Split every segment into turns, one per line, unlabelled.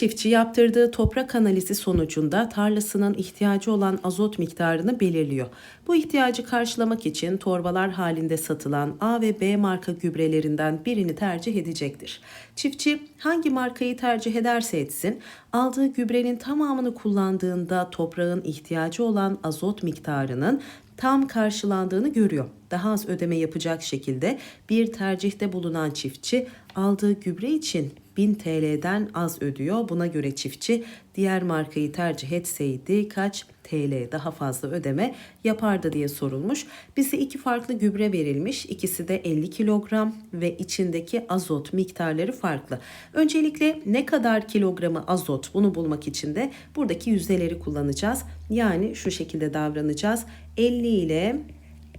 çiftçi yaptırdığı toprak analizi sonucunda tarlasının ihtiyacı olan azot miktarını belirliyor. Bu ihtiyacı karşılamak için torbalar halinde satılan A ve B marka gübrelerinden birini tercih edecektir. Çiftçi hangi markayı tercih ederse etsin, aldığı gübrenin tamamını kullandığında toprağın ihtiyacı olan azot miktarının tam karşılandığını görüyor. Daha az ödeme yapacak şekilde bir tercihte bulunan çiftçi aldığı gübre için 1000 TL'den az ödüyor. Buna göre çiftçi diğer markayı tercih etseydi kaç TL daha fazla ödeme yapardı diye sorulmuş. Bize iki farklı gübre verilmiş. İkisi de 50 kilogram ve içindeki azot miktarları farklı. Öncelikle ne kadar kilogramı azot bunu bulmak için de buradaki yüzdeleri kullanacağız. Yani şu şekilde davranacağız. 50 ile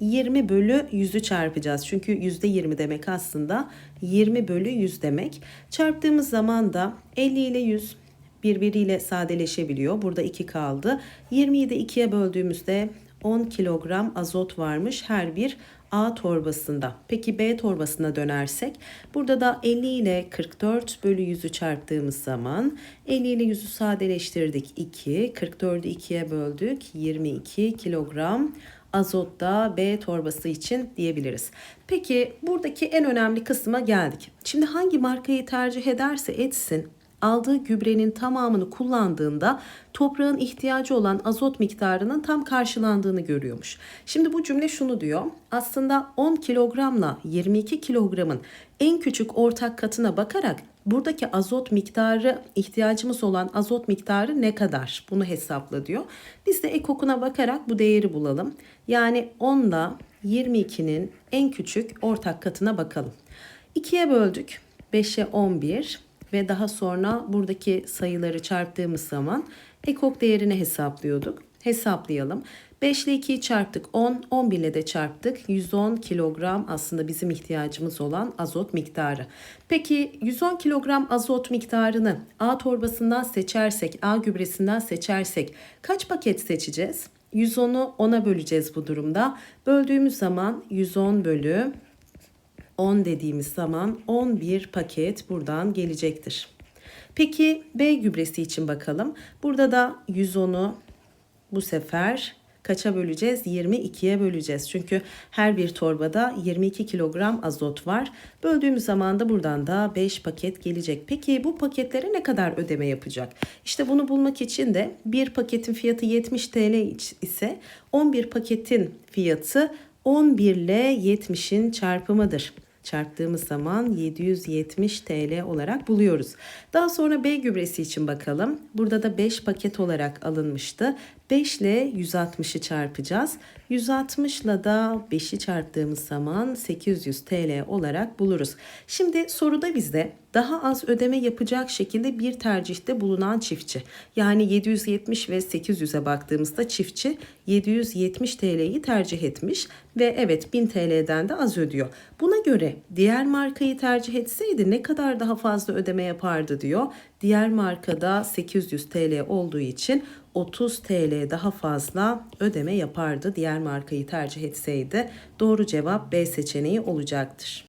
20 bölü 100'ü çarpacağız. Çünkü %20 demek aslında 20 bölü 100 demek. Çarptığımız zaman da 50 ile 100 birbiriyle sadeleşebiliyor. Burada 2 kaldı. 20'yi de 2'ye böldüğümüzde 10 kilogram azot varmış her bir A torbasında. Peki B torbasına dönersek burada da 50 ile 44 bölü 100'ü çarptığımız zaman 50 ile 100'ü sadeleştirdik 2. 44'ü 2'ye böldük 22 kilogram azot da B torbası için diyebiliriz. Peki buradaki en önemli kısma geldik. Şimdi hangi markayı tercih ederse etsin aldığı gübrenin tamamını kullandığında toprağın ihtiyacı olan azot miktarının tam karşılandığını görüyormuş. Şimdi bu cümle şunu diyor. Aslında 10 kilogramla 22 kilogramın en küçük ortak katına bakarak buradaki azot miktarı ihtiyacımız olan azot miktarı ne kadar? Bunu hesapla diyor. Biz de ekokuna bakarak bu değeri bulalım. Yani 10 ile 22'nin en küçük ortak katına bakalım. 2'ye böldük. 5'e 11 ve daha sonra buradaki sayıları çarptığımız zaman ekok değerini hesaplıyorduk. Hesaplayalım. 5 ile 2'yi çarptık 10, 11 ile de çarptık. 110 kilogram aslında bizim ihtiyacımız olan azot miktarı. Peki 110 kilogram azot miktarını A torbasından seçersek, A gübresinden seçersek kaç paket seçeceğiz? 110'u 10'a böleceğiz bu durumda. Böldüğümüz zaman 110 bölü 10 dediğimiz zaman 11 paket buradan gelecektir. Peki B gübresi için bakalım. Burada da 110'u bu sefer kaça böleceğiz? 22'ye böleceğiz. Çünkü her bir torbada 22 kilogram azot var. Böldüğümüz zaman da buradan da 5 paket gelecek. Peki bu paketlere ne kadar ödeme yapacak? İşte bunu bulmak için de bir paketin fiyatı 70 TL ise 11 paketin fiyatı 11 ile 70'in çarpımıdır çarptığımız zaman 770 TL olarak buluyoruz. Daha sonra B gübresi için bakalım. Burada da 5 paket olarak alınmıştı. 5 ile 160'ı çarpacağız. 160 ile da 5'i çarptığımız zaman 800 TL olarak buluruz. Şimdi soruda bizde daha az ödeme yapacak şekilde bir tercihte bulunan çiftçi. Yani 770 ve 800'e baktığımızda çiftçi 770 TL'yi tercih etmiş ve evet 1000 TL'den de az ödüyor. Buna göre diğer markayı tercih etseydi ne kadar daha fazla ödeme yapardı diyor. Diğer markada 800 TL olduğu için 30 TL daha fazla ödeme yapardı diğer markayı tercih etseydi. Doğru cevap B seçeneği olacaktır.